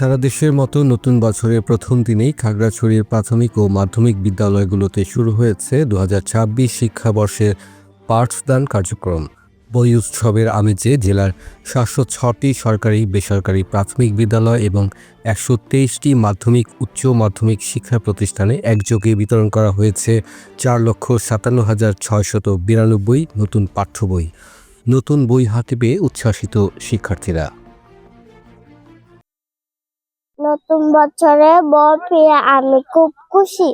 সারা দেশের মতো নতুন বছরের প্রথম দিনেই খাগড়াছড়ির প্রাথমিক ও মাধ্যমিক বিদ্যালয়গুলোতে শুরু হয়েছে দু হাজার ছাব্বিশ শিক্ষাবর্ষের পাঠদান কার্যক্রম। বই উৎসবের আমেজে জেলার সাতশো ছটি সরকারি, বেসরকারি প্রাথমিক বিদ্যালয় এবং একশো তেইশটি মাধ্যমিক, উচ্চ মাধ্যমিক শিক্ষা প্রতিষ্ঠানে একযোগে বিতরণ করা হয়েছে চার লক্ষ সাতান্ন হাজার ছয়শত বিরানব্বই নতুন পাঠ্য বই। নতুন বই হাতে পেয়ে উচ্ছ্বাসিত শিক্ষার্থীরা। নতুন বছরে বই আমি খুব খুশি।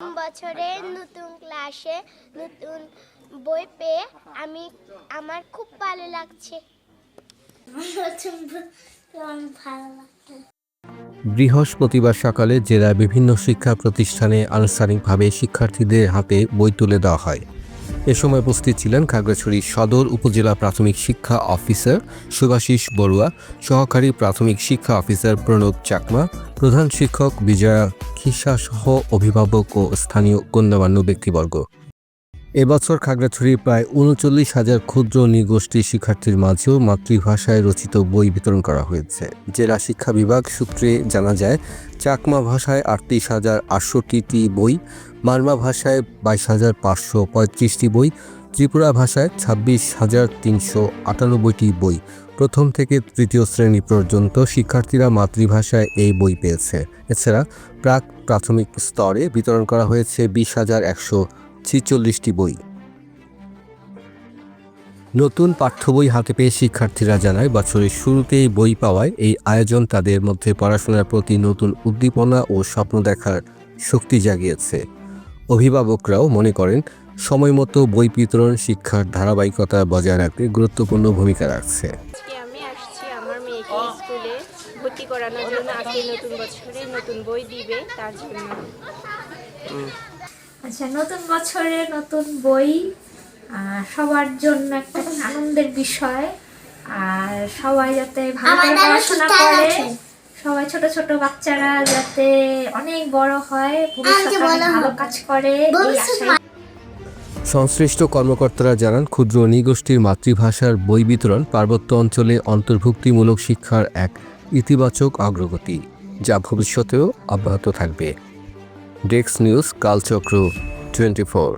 বছরে নতুন ক্লাসে নতুন বই পেয়ে আমি আমার খুব ভালো লাগছে। ভালো লাগছে। বৃহস্পতিবার সকালে জেলার বিভিন্ন শিক্ষা প্রতিষ্ঠানে আনুষ্ঠানিকভাবে শিক্ষার্থীদের হাতে বই তুলে দেওয়া হয়। এ সময় উপস্থিত ছিলেন খাগড়াছড়ি সদর উপজেলা প্রাথমিক শিক্ষা অফিসার সুভাষিস বড়ুয়া, সহকারী প্রাথমিক শিক্ষা অফিসার প্রণব চাকমা, প্রধান শিক্ষক বিজয়া খিসা সহ অভিভাবক ও স্থানীয় গণ্যমান্য ব্যক্তিবর্গ। এবছর খাগড়াছড়ির প্রায় উনচল্লিশ হাজার ক্ষুদ্র নৃগোষ্ঠী শিক্ষার্থীর মাঝেও মাতৃভাষায় রচিত বই বিতরণ করা হয়েছে। জেলা শিক্ষা বিভাগ সূত্রে জানা যায়, চাকমা ভাষায় আটত্রিশ হাজার আটষট্টিটি বই, মারমা ভাষায় বাইশ হাজার পাঁচশো পঁয়ত্রিশটি বই, ত্রিপুরা ভাষায় ছাব্বিশ হাজার তিনশো আটানব্বইটি বই। প্রথম থেকে তৃতীয় শ্রেণি পর্যন্ত শিক্ষার্থীরা মাতৃভাষায় এই বই পেয়েছে। এছাড়া প্রাক প্রাথমিক স্তরে বিতরণ করা হয়েছে বিশ হাজার একশো ছিচল্লিশটি বই। নতুন পাঠ্য বই হাতে পেয়ে শিক্ষার্থীরা জানায়, বছরের শুরুতেই বই পাওয়ায় এই আয়োজন তাদের মধ্যে পড়াশোনার প্রতি নতুন উদ্দীপনা ও স্বপ্ন দেখার শক্তি জাগিয়েছে। অভিভাবকরাও মনে করেন সময়মতো বই বিতরণ শিক্ষার ধারাবাহিকতা বজায় রাখতে গুরুত্বপূর্ণ ভূমিকা রাখছে। করানোর জন্য নতুন বছরে নতুন বই দিবে তার জন্য। আচ্ছা নতুন বছরে নতুন বই সবার জন্য একটা আনন্দের বিষয় আর সবাই যাতে ভালো করে পড়াশোনা করে সবাই ছোট ছোট বাচ্চারা যাতে অনেক বড় হয় ভবিষ্যতে ভালো কাজ করে এই আশায়। সংশ্লিষ্ট কর্মকর্তারা জানান ক্ষুদ্র নৃগোষ্ঠীর মাতৃভাষার বই বিতরণ পার্বত্য অঞ্চলে অন্তর্ভুক্তিমূলক শিক্ষার এক ইতিবাচক অগ্রগতি যা ভবিষ্যতেও অব্যাহত থাকবে। Desk news Kalchakra twenty four